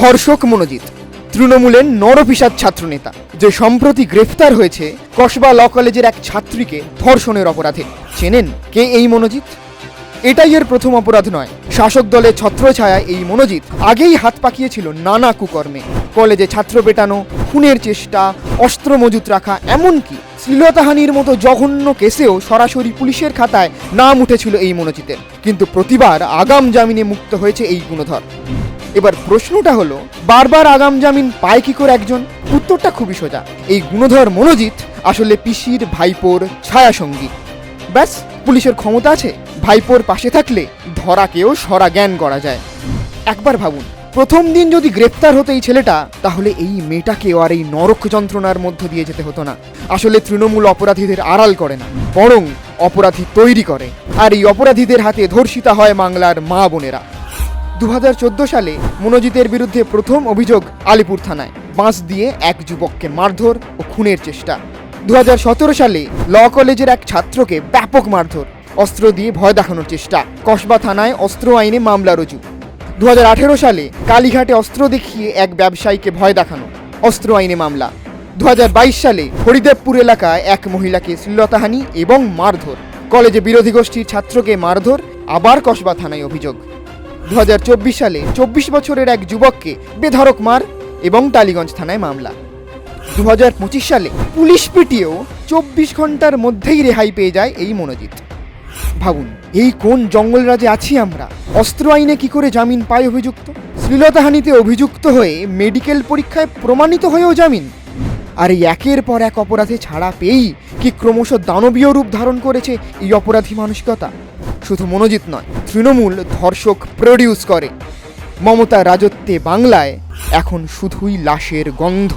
ধর্ষক মনোজিৎ, তৃণমূলের নরপিসাদ ছাত্রনেতা, যে সম্প্রতি গ্রেফতার হয়েছে কসবা ল কলেজের এক ছাত্রীকে ধর্ষণের অপরাধে। চেনেন কে এই মনোজিৎ? এটাই এর প্রথম অপরাধ নয়। শাসক দলের ছত্রছায়ায় এই মনোজিৎ আগেই হাত পাকিয়েছিল নানা কুকর্মে। কলেজে ছাত্র পেটানো, খুনের চেষ্টা, অস্ত্র মজুত রাখা, এমনকি শ্লীলতাহানির মতো জঘন্য কেসেও সরাসরি পুলিশের খাতায় নাম উঠেছিল এই মনোজিতের। কিন্তু প্রতিবার আগাম জামিনে মুক্ত হয়েছে এই গুণধর। এবার প্রশ্নটা হলো, বারবার আগাম জামিন পায় কি করে একজন? উত্তরটা খুবই সোজা। এই গুণধর মনোজিৎ আসলে পিসির ভাইপোর ছায়াসঙ্গী। ব্যাস, পুলিশের ক্ষমতা আছে, ভাইপোর পাশে থাকলে ধরাকেও সরা জ্ঞান করা যায়। একবার ভাবুন, প্রথম দিন যদি গ্রেপ্তার হতো এই ছেলেটা, তাহলে এই মেয়েটাকেও আর এই নরক যন্ত্রণার মধ্য দিয়ে যেতে হতো না। আসলে তৃণমূল অপরাধীদের আড়াল করে না, বরং অপরাধী তৈরি করে। আর এই অপরাধীদের হাতে ধর্ষিতা হয় বাংলার মা বোনেরা। দু হাজার চোদ্দ সালে মনোজিতের বিরুদ্ধে প্রথম অভিযোগ আলিপুর থানায়। বাঁশ দিয়ে এক যুবককে মারধর ও খুনের চেষ্টা। দু হাজার সতেরো সালে ল কলেজের এক ছাত্রকে ব্যাপক মারধর, অস্ত্র দিয়ে ভয় দেখানোর চেষ্টা। কসবা থানায় অস্ত্র আইনে মামলা রুজু। দু হাজার আঠেরো সালে কালীঘাটে অস্ত্র দেখিয়ে এক ব্যবসায়ীকে ভয় দেখানো, অস্ত্র আইনে মামলা। দু হাজার বাইশ সালে হরিদেবপুর এলাকায় এক মহিলাকে শ্লীলতাহানি এবং মারধর। কলেজে বিরোধী গোষ্ঠীর ছাত্রকে মারধর, আবার কসবা থানায় অভিযোগ। দু হাজার চব্বিশ সালে চব্বিশ বছরের এক যুবককে বেধড়ক মার এবং টালিগঞ্জ থানায় মামলা। দু হাজার পঁচিশ সালে পুলিশ পিটিয়েও চব্বিশ ঘণ্টার মধ্যেই রেহাই পেয়ে যায় এই মনোজিৎ। ভাবুন, এই কোন জঙ্গল রাজে আছি আমরা? অস্ত্র আইনে কি করে জামিন পায় অভিযুক্ত? শ্লীলতাহানিতে অভিযুক্ত হয়ে মেডিকেল পরীক্ষায় প্রমাণিত হয়েও জামিন? আর এই একের পর এক অপরাধে ছাড়া পেয়েই কি ক্রমশ দানবীয় রূপ ধারণ করেছে এই অপরাধী মানসিকতা? শুধু মনোজিৎ নয় তৃণমূল ধর্ষক প্রডিউস করে। মমতা রাজত্বে বাংলায় এখন শুধুই লাশের গন্ধ।